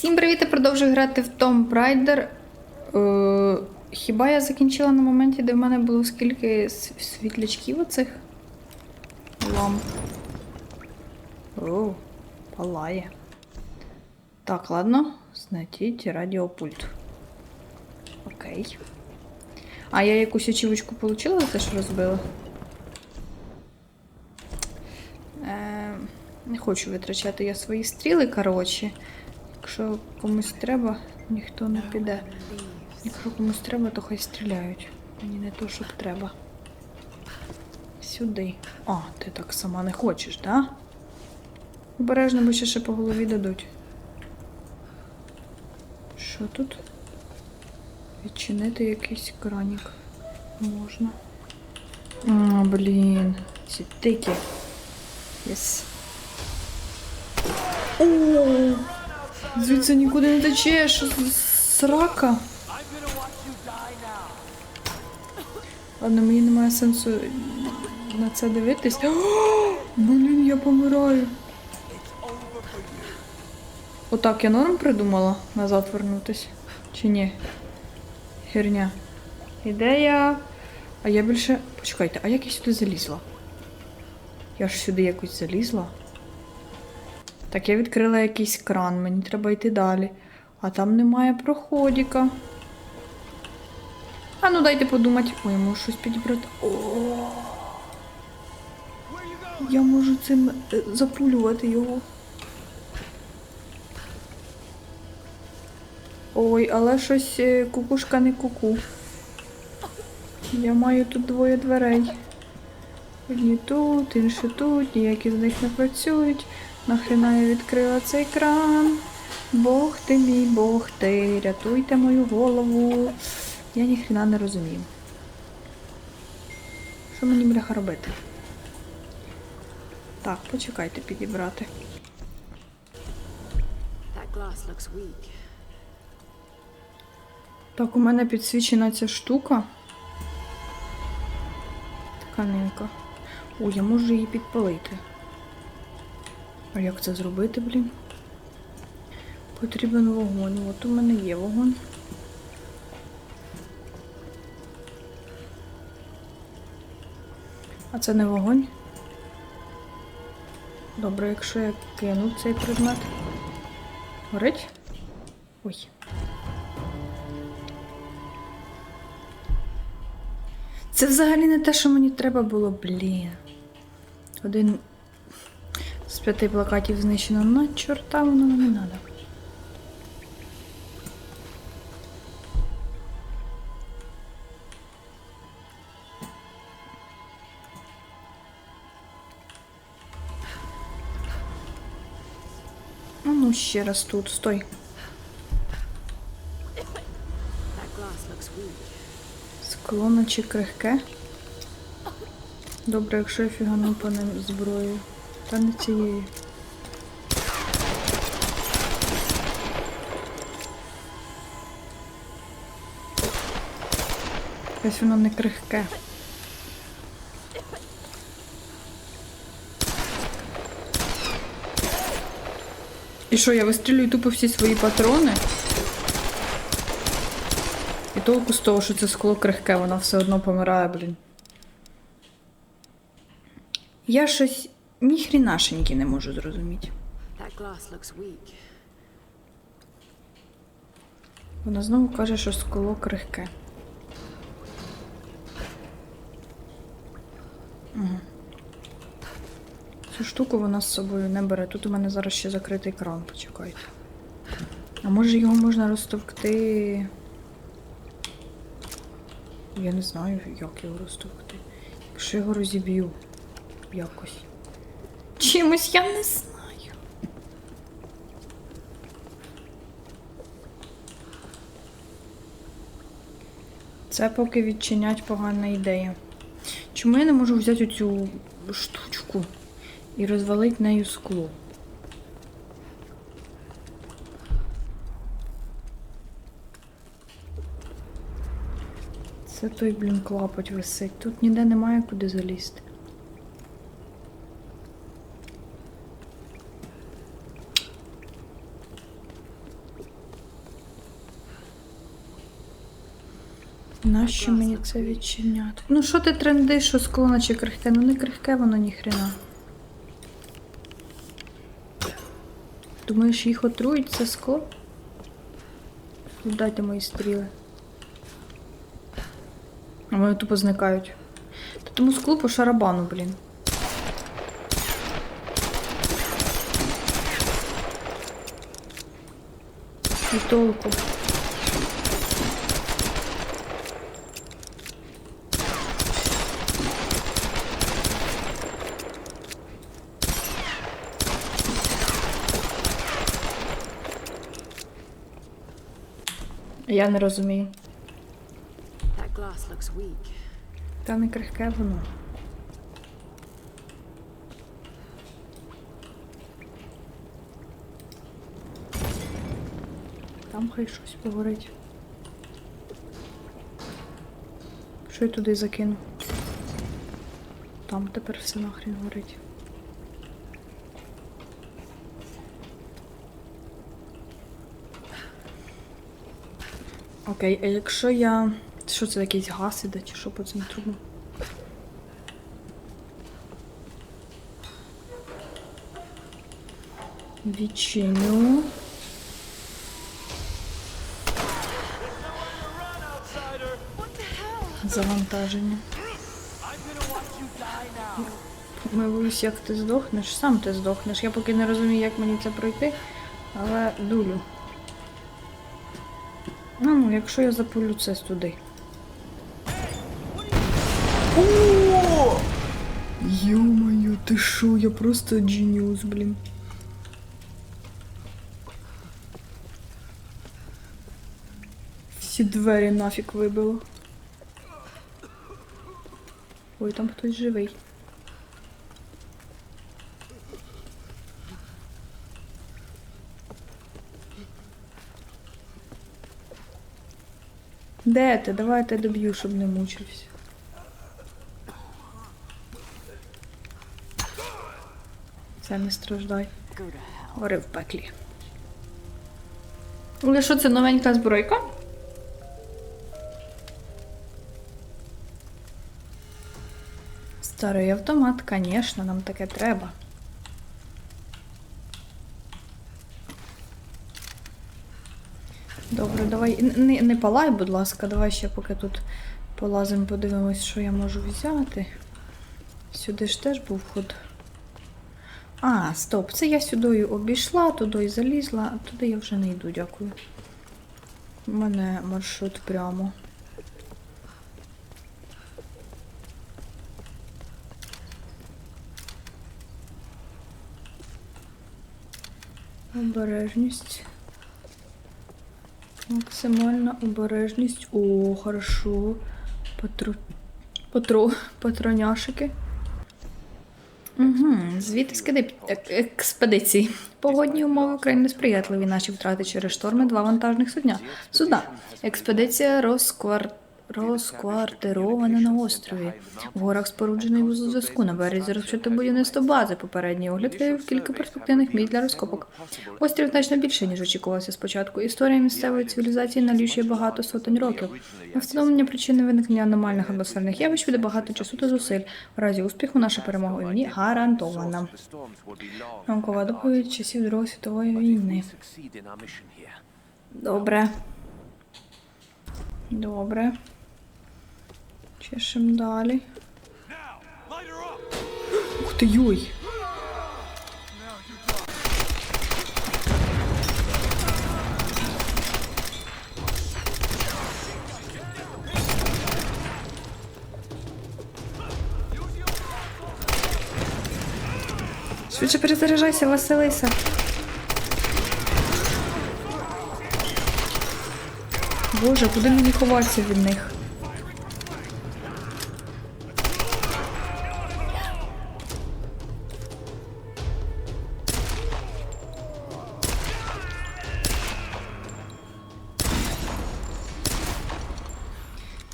Всім привіт! Я продовжую грати в Tomb Raider. Е, хіба я закінчила на моменті, де в мене було скільки світлячків оцих ламп? О, палає. Так, ладно. Знайдіть радіопульт. Окей. А я якусь очівочку отримала за те, що розбила? Е, не хочу витрачати я свої стріли, коротше. Якщо комусь треба, ніхто не піде. Якщо комусь треба, то хай стріляють. Мені не то, щоб треба. Сюди. А, ти так сама не хочеш, да? Обережно, бо ще ще по голові дадуть. Що тут? Відчинити якийсь кранік. Можна. А, блін. Ці тики. Єс. О! Звідси нікуди не тече, що срака. Ладно, мені немає сенсу на це дивитись. О, блін, я помираю. Отак я норм придумала назад вернутись? Чи ні? Херня. Ідея. А я більше. Почекайте, а як я сюди залізла? Я ж сюди якось залізла. Так, я відкрила якийсь кран, мені треба йти далі. А там немає проходіка. А ну дайте подумати. Ой, я можу щось підібрати. О! Я можу цим е, запулювати його. Ой, але щось е, кукушка не куку. Я маю тут двоє дверей. Одні тут, інші тут, ніякі з них не працюють. Нахрена я відкрила цей кран. Бог ти мій, Бог ти, рятуйте мою голову. Я ніхрена не розумію. Що мені бляха робити? Так, почекайте підібрати. Так, у мене підсвічена ця штука. Тканинка. О, я можу її підпалити. А як це зробити, блін? Потрібен вогонь. От у мене є вогонь. А це не вогонь? Добре, якщо я кину цей предмет. Горить? Ой. Це взагалі не те, що мені треба було, блін. Один п'яти плакатів знищено на чорта, воно не треба. А ну ще раз тут, стой. Скло наче крихке. Добре, якщо я фігану по ним зброю. Та не цією. Якось воно не крихке. І що, я вистрілюю тупо всі свої патрони? І толку з того, що це скло крихке, вона все одно помирає, блін. Я щось ніхрінашеньки не можу зрозуміти. Вона знову каже, що скло крихке. Мгм. Цю штуку вона з собою не бере. Тут у мене зараз ще закритий кран, почекайте. А може його можна розтовкти. Я не знаю, як його розтовкти. Якщо його розіб'ю якось. Чимось я не знаю. Це поки відчинять погана ідея. Чому я не можу взяти цю штучку і розвалити нею скло? Це той, блін, клапоть висить. Тут ніде немає куди залізти. Нащо мені це відчиняти? Ну що ти трендиш, що скло наче крихке? Ну не крихке воно ніхрена. Думаєш, їх отрують це скло? Дайте мої стріли. А вони тупо зникають. Та тому склу по шарабану, блін. І толку. Я не розумію. Та не крихке воно. Там хай щось погорить. Що я туди закину? Там тепер все нахрен горить. Окей, а якщо я. Що це якийсь газ іде, чи що по цим трубам? Відчиню. Завантаження. Милуюсь, як ти здохнеш, сам ти здохнеш. Я поки не розумію, як мені це пройти, але дулю. Якщо я запулю це туди. О! Ё-моё, ти шо, я просто genius, блін. Всі двері нафіг вибило. Ой, там хтось живий. Де ти? Давай я тебе доб'ю, щоб не мучився. Це не страждай. Гори в пеклі. Але що це новенька збройка? Старий автомат, звісно, нам таке треба. Добре, давай. Не, не палай, будь ласка, давай ще поки тут полазимо, подивимось, що я можу взяти. Сюди ж теж був ход. А, стоп, це я сюди обійшла, туди залізла, а туди я вже не йду, дякую. У мене маршрут прямо. Обережність. Максимальна обережність. О, хорошо. Патру... Патру... Патроняшики. Угу, Звідти скиди експедиції. Погодні умови України сприятливі. Наші втрати через шторми два вантажних судня. Судна. Експедиція розквар... розквартирована на острові. В горах споруджений вузол зв'язку. На березі розчите будівництво бази. Попередній огляд виявив кілька перспективних місць для розкопок. Острів значно більше, ніж очікувалося спочатку. Історія місцевої цивілізації налічує багато сотень років. На встановлення причини виникнення аномальних атмосферних явищ буде багато часу та зусиль. В разі успіху наша перемога у війні гарантована. Наукова доповідь часів Другої світової війни. Добре. Добре. Чешем далі. Ух ти йой! Швидше перезаряджайся, Василиса. Боже, куди мені ховатися від них?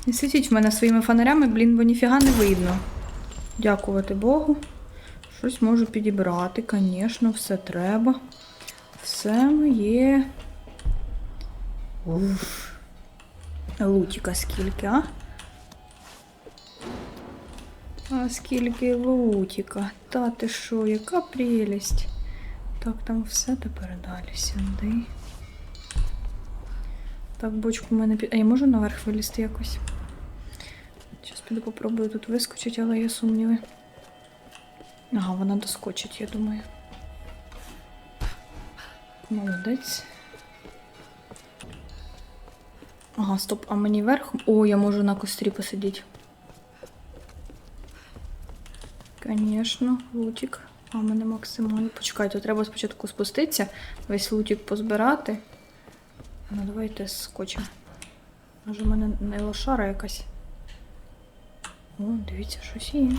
Не світіть в мене своїми фонарями, блін, бо ніфіга не видно. Дякувати Богу. Щось можу підібрати, звісно, все треба. Все є. Уф. Лутіка скільки, а? А скільки лутіка. Та ти що, яка прелість. Так, там все тепер далі сюди. Так, бочку в мене під. А я можу наверх вилізти якось? Піду попробую тут вискочити, але є сумніви. Ага, вона доскочить, я думаю. Молодець. Ага, стоп, а мені верхом. О, я можу на кострі посидіти. Звісно, лутик. А в мене максимально. Почекайте, треба спочатку спуститися, весь лутик позбирати. Ну, давайте скочимо. Може, в мене не лошара якась. О, дивіться, щось є.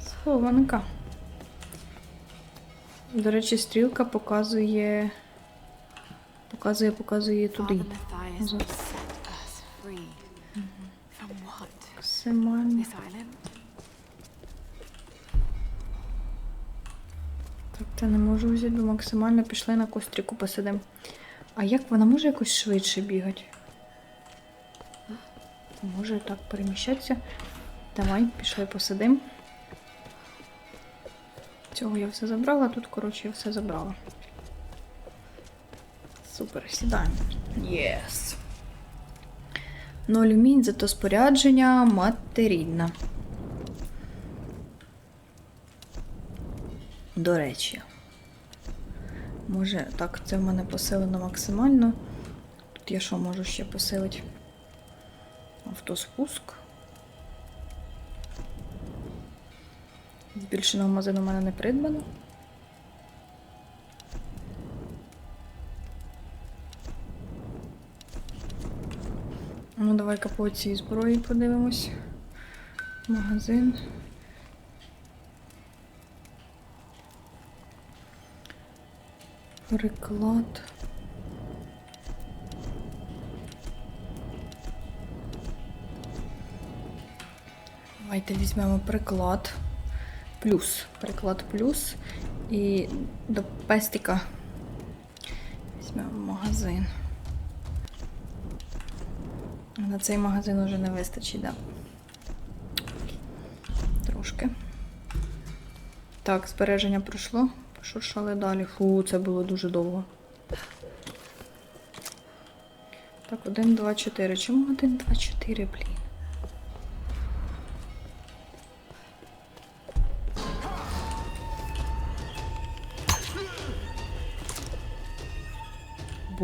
Схованка. До речі, стрілка показує. Показує, показує туди. Максимально. Так, це не можу взяти, бо максимально пішли на костріку посидимо. А як вона може якось швидше бігати? Може так переміщатися. Давай, пішли посидимо. Цього я все забрала, тут, коротше, я все забрала. Супер, сідаємо. Єс. Ноль вмінь, зато спорядження матерільна. До речі. Може, так, це в мене посилено максимально. Тут я що можу ще посилити? Автоспуск. Збільшеного магазину в мене не придбано. Ну, давай-ка по цій зброї подивимось. Магазин. Приклад. Давайте візьмемо приклад. Плюс. Приклад плюс. І до пестика візьмемо магазин. На цей магазин уже не вистачить, да? Трошки. Так, збереження пройшло. Пошуршали далі. Фу, це було дуже довго. Так, 1, 2, 4. Чому 1, 2, 4, блін?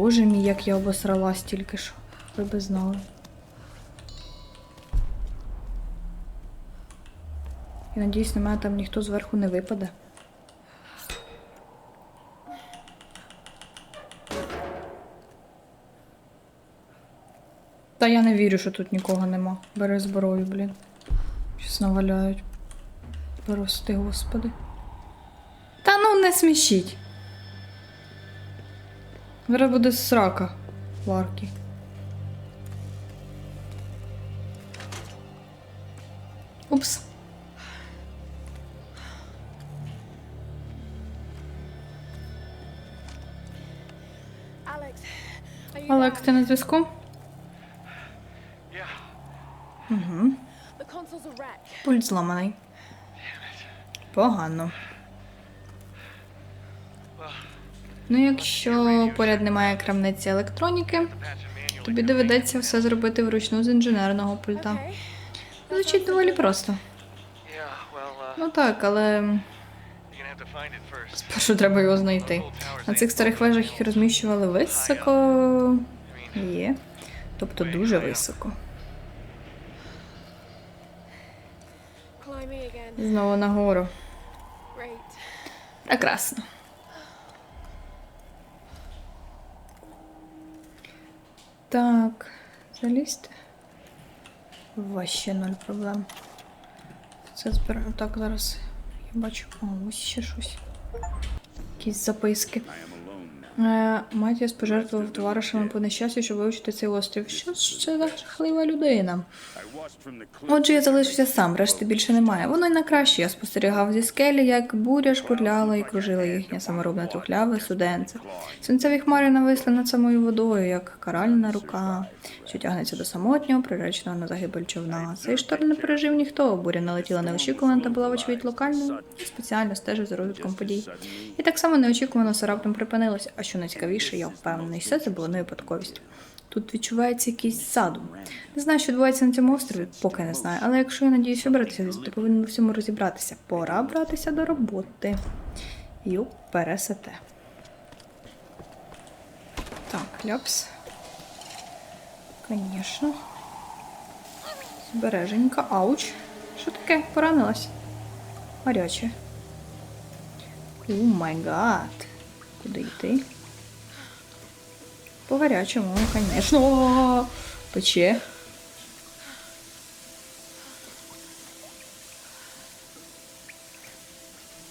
Боже мій, як я обосралась тільки що. Ви би знали. Я надіюсь, на мене там ніхто зверху не випаде. Та я не вірю, що тут нікого нема. Бери зброю, блін. Щось наваляють. Прости, господи. Та ну не смішіть. Зараз буде срака в аркі. Упс. Алекс, ти на зв'язку? Угу. Пульт зламаний. Погано. Ну, якщо поряд немає крамниці електроніки, тобі доведеться все зробити вручну з інженерного пульта. Звучить доволі просто. Ну так, але спершу треба його знайти. На цих старих вежах їх розміщували високо. Є. Тобто дуже високо. Знову нагору. Прекрасно. Так, залізти. Ваще ноль проблем. Це збираємо. Так, зараз я бачу. О, ось ще щось. Якісь записки. Е, Матіас пожертвував товаришами по нещастю, щоб вивчити цей острів. Що ж це за жахлива людина? Отже, я залишився сам, решти більше немає. Воно й на краще. Я спостерігав зі скелі, як буря шкурляла і кружила їхнє саморобне трухляве суденце. Сонцеві хмари нависли над самою водою, як каральна рука, що тягнеться до самотнього, приреченого на загибель човна. Цей шторм не пережив ніхто. Буря налетіла неочікувано та була, вочевидь, локальною. Я спеціально стежив за розвитком подій. І так само неочікувано все раптом припинилося. А що найцікавіше, я впевнений, все це було не випадковість. Тут відчувається якийсь задум. Не знаю, що відбувається на цьому острові, поки не знаю. Але якщо я надіюсь вибратися, то повинен у всьому розібратися. Пора братися до роботи. Ю, пересете. Так, ляпс. Звісно. Збереженька. Ауч. Що таке? Поранилась? Гаряче. О май гад. Куди йти? По гарячому, звісно. Пече.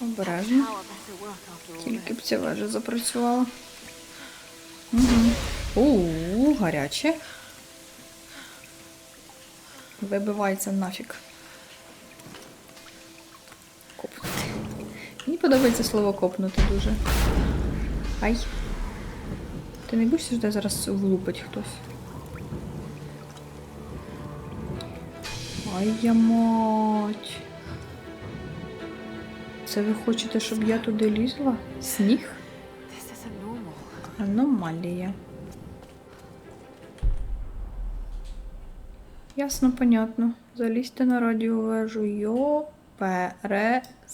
Обережно. Тільки б ця вежа запрацювала. Угу. У, гаряче. Вибивається нафіг. Копнути. Мені подобається слово копнути дуже. Ай. Ти не боїшся, що зараз влупить хтось? Ай я мать. Це ви хочете, щоб я туди лізла? Сніг? Аномалія. Ясно, понятно. Залізьте на радіовежу. Йо пересете.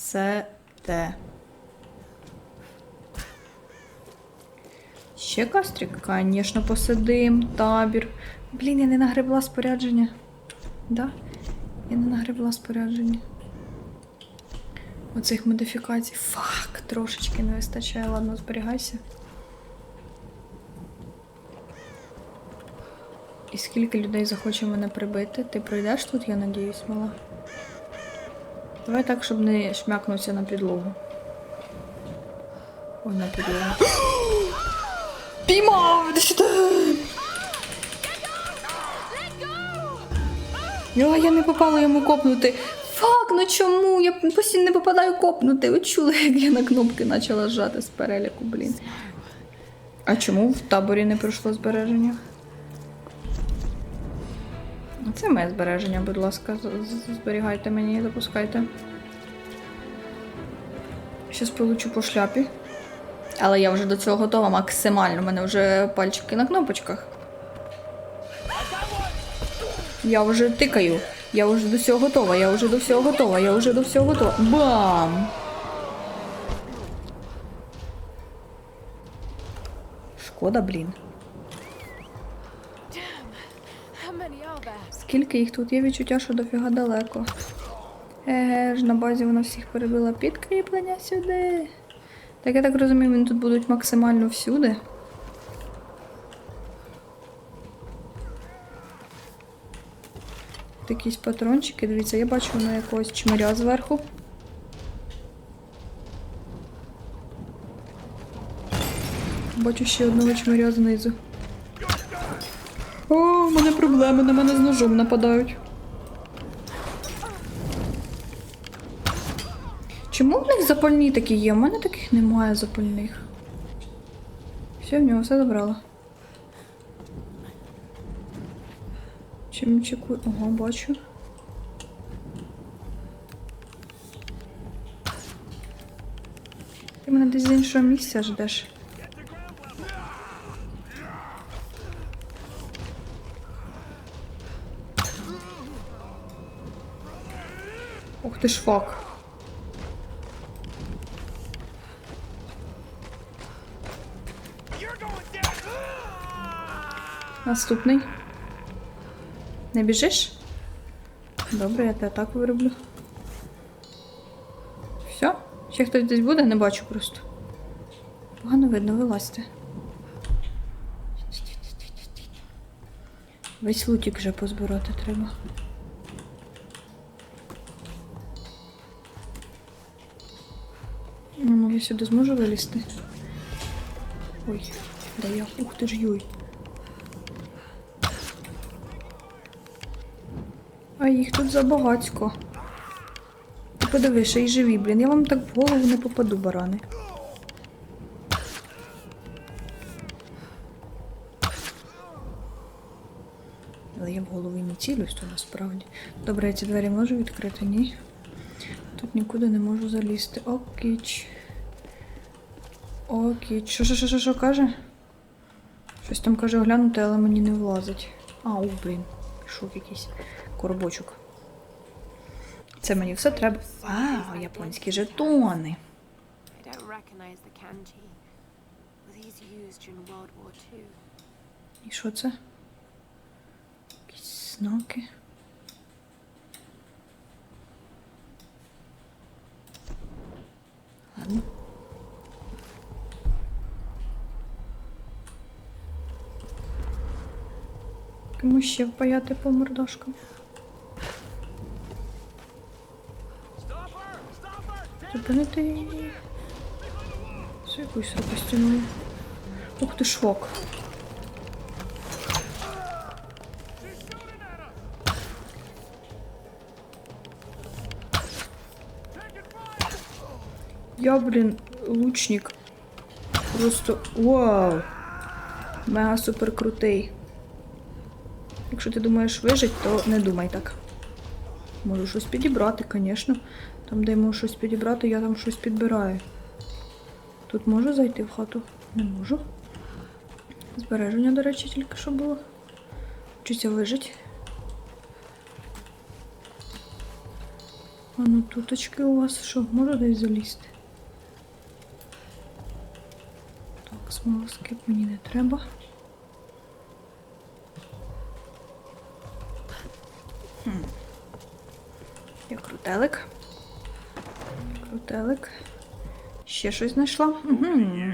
Ще кастрик? Звісно, посидим. Табір. Блін, я не нагребла спорядження. Да? Я не нагребла спорядження. Оцих модифікацій. Фак, трошечки не вистачає. Ладно, зберігайся. І скільки людей захоче мене прибити? Ти пройдеш тут, я надіюсь, мала. Давай так, щоб не шмякнувся на підлогу. Ой, на підлогу. Піймав! Іди сюди! Я, я не попала йому копнути. Фак, ну чому? Я постійно не попадаю копнути. Ви чули, як я на кнопки почала жати з переліку, блін. А чому в таборі не пройшло збереження? Це моє збереження, будь ласка, зберігайте мені, запускайте. Щас получу по шляпі. Але я вже до цього готова максимально. У мене вже пальчики на кнопочках. Я вже тикаю. Я вже до всього готова, я вже до всього готова, я вже до всього готова. Бам! Шкода, блін. Скільки їх тут є відчуття, що дофіга далеко. Еге ж, на базі вона всіх перебила підкріплення сюди. Так я так розумію, вони тут будуть максимально всюди. Тут якісь патрончики, дивіться, я бачу на якогось чмиря зверху. Бачу ще одного чмиря знизу. О, у мене проблеми, на мене з ножом нападають. Чому в них запальні такі є? У мене таких немає запальних. Все, в нього все забрала. Чим чекую? Ага, бачу. Ти мене десь з іншого місця ждеш. Ух ти ж фак. Наступний. Не біжиш? Добре, я тебе так вироблю. Все? Ще хтось десь буде? Не бачу просто. Погано видно, вилазьте. Весь лутик вже позбирати треба. Ну, я сюди зможу вилізти. Ой, де я? Ух ти ж юй. А їх тут забагацько. Ти подиви, ще живі, блін. Я вам так в голову не попаду, барани. Але я в голову не цілюсь, то насправді. Добре, я ці двері можу відкрити? Ні. Тут нікуди не можу залізти. Окіч. Окіч. Що, що, що, що, що каже? Щось там каже оглянути, але мені не влазить. А, у, блін. Пішов якийсь коробочок. Це мені все треба. А, японські жетони. І що це? Якісь знаки. Ладно. Кому ще впаяти по мордашкам? Зупинити її. Це якусь розтягнули. Ух ти швок. Я, блін, лучник. Просто вау! Мега супер крутий. Якщо ти думаєш вижить, то не думай так. Можу щось підібрати, звісно. Там, де я можу щось підібрати, я там щось підбираю. Тут можу зайти в хату? Не можу. Збереження, до речі, тільки що було. Вчуся вижить. А ну туточки у вас що, можу десь залізти? Так, смолоскип мені не треба. Хм. Я крутелик. Крутелик. Ще щось знайшла. Угу.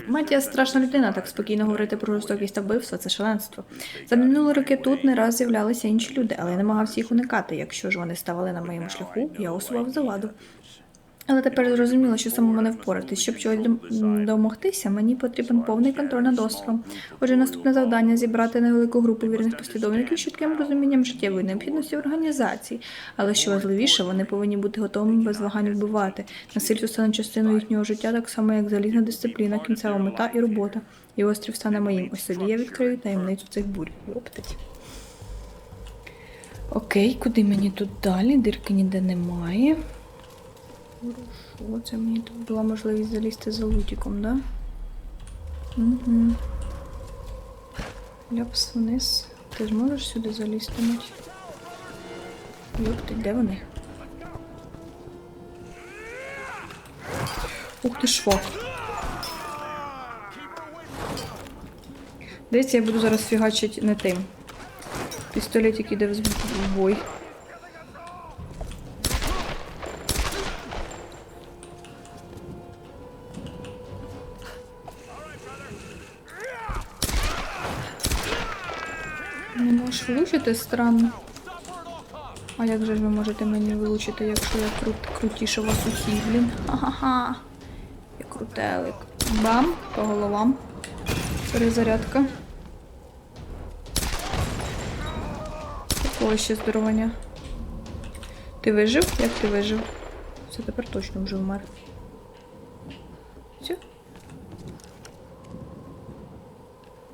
Матія страшна людина, так спокійно говорити про жорстокість та вбивство це шаленство. За минулі роки тут не раз з'являлися інші люди, але я намагався їх уникати. Якщо ж вони ставали на моєму шляху, я усував заваду. Але тепер зрозуміло, що самому не впоратись. Щоб чогось домогтися, мені потрібен повний контроль над островом. Отже, наступне завдання зібрати невелику групу вірних послідовників з чітким розумінням життєвої необхідності організації. Але що важливіше, вони повинні бути готовими без вагань вбивати. Насильство стане частиною їхнього життя, так само як залізна дисципліна, кінцева мета і робота. І острів стане моїм. Ось тоді я відкрию таємницю цих бурь. Йоптать. Окей, куди мені тут далі? Дирки ніде немає. Хорошо, це мені тут була можливість залізти за лутіком, да? Угу. Ляпс вниз. Ти ж можеш сюди залізти, мать? Йопти, де вони? Ух ти швак. Дивіться, я буду зараз фігачити не тим. Пістолет, який йде в бой. Влучити странно. А як же ж ви можете мені влучити, якщо я крут, крутіше вас усіх, блін? Ха-ха-ха. Я крутелик. Бам, по головам. Перезарядка. Такого ще здоровання. Ти вижив? Як ти вижив? Все тепер точно вже вмер. Все.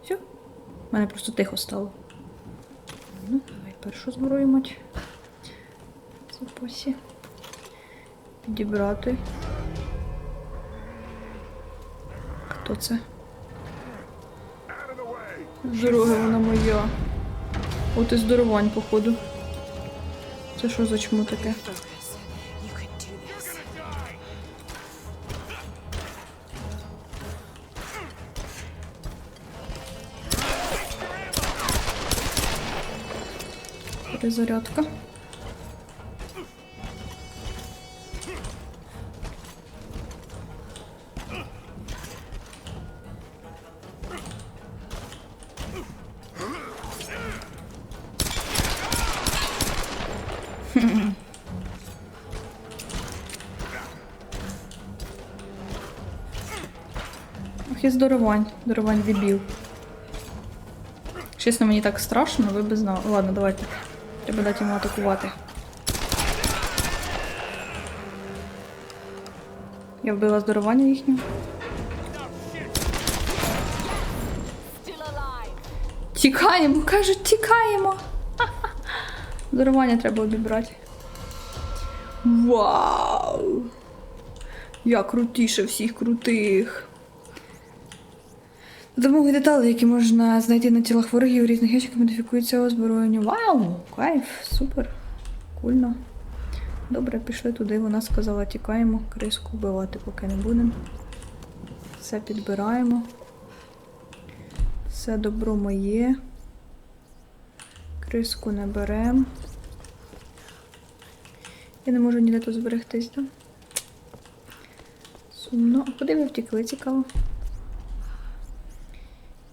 Все. У мене просто тихо стало. Ну, давай першу зброю мать. Запасі. Підібрати. Хто це? З вона моя. От і здоровань, походу. Це що за чмо таке? Перезарядка. Ох, здоровань. Здоровань дебіл. Чесно, мені так страшно, ви б знали. Ладно, давайте. Треба дати йому атакувати. Я вбила здоровання їхнього. Тікаємо, кажуть, тікаємо. Здоровання треба обібрати. Вау! Я крутіше всіх крутих. За допомогою деталей, які можна знайти на тілах ворогів різних ящиків, модифікується озброєння. Вау! Кайф, супер, кульно. Добре, пішли туди. Вона сказала, тікаємо, криску вбивати поки не будемо. Все підбираємо. Все добро моє. Криску не беремо. Я не можу ніде тут зберегтись, так? Сумно. А куди ви втекли, цікаво?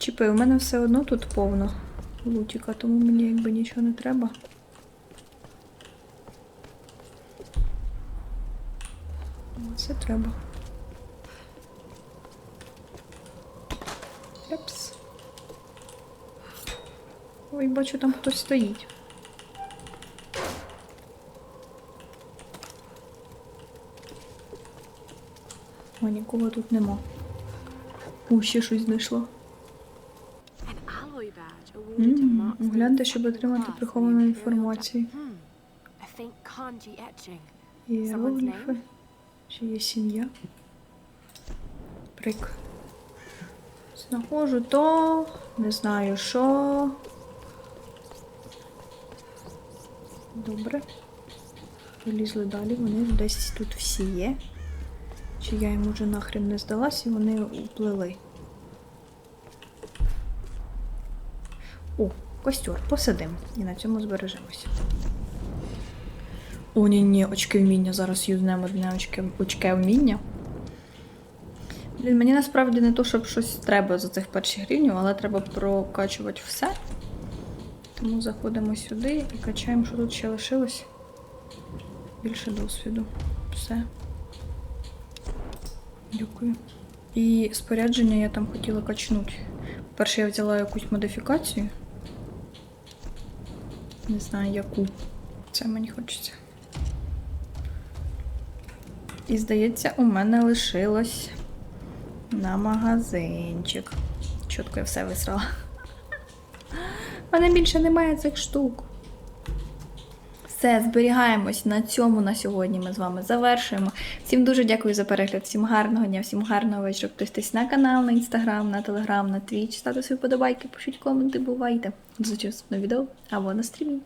Чіпи, у мене все одно тут повно лутіка, тому мені якби нічого не треба. Це треба. Епс. Ой, бачу, там хтось стоїть. О, нікого тут нема. О, ще щось знайшло. Гляньте, щоб отримати приховану інформацію. Іерогліфи. Чи є сім'я? Прик. Знаходжу то, не знаю що. Добре. Полізли далі, вони десь тут всі є. Чи я їм уже нахрен не здалась і вони уплили. О, костер, посидим і на цьому збережемося. О, ні, ні, очки вміння. Зараз юзнемо одне очки, очке вміння. Блін, мені насправді не то, щоб щось треба за цих перших гривнів, але треба прокачувати все. Тому заходимо сюди і качаємо, що тут ще лишилось. Більше досвіду. Все. Дякую. І спорядження я там хотіла качнути. Перше я взяла якусь модифікацію. Не знаю яку. Це мені хочеться. І здається, у мене лишилось на магазинчик. Чітко я все висрала. У мене більше немає цих штук. Все, зберігаємось на цьому на сьогодні. Ми з вами завершуємо. Всім дуже дякую за перегляд, всім гарного дня, всім гарного вечора. Підписуйтесь на канал, на інстаграм, на телеграм, на твіч, ставте свої подобайки, пишіть коменти, бувайте. До зустрічі в відео або на стрімі.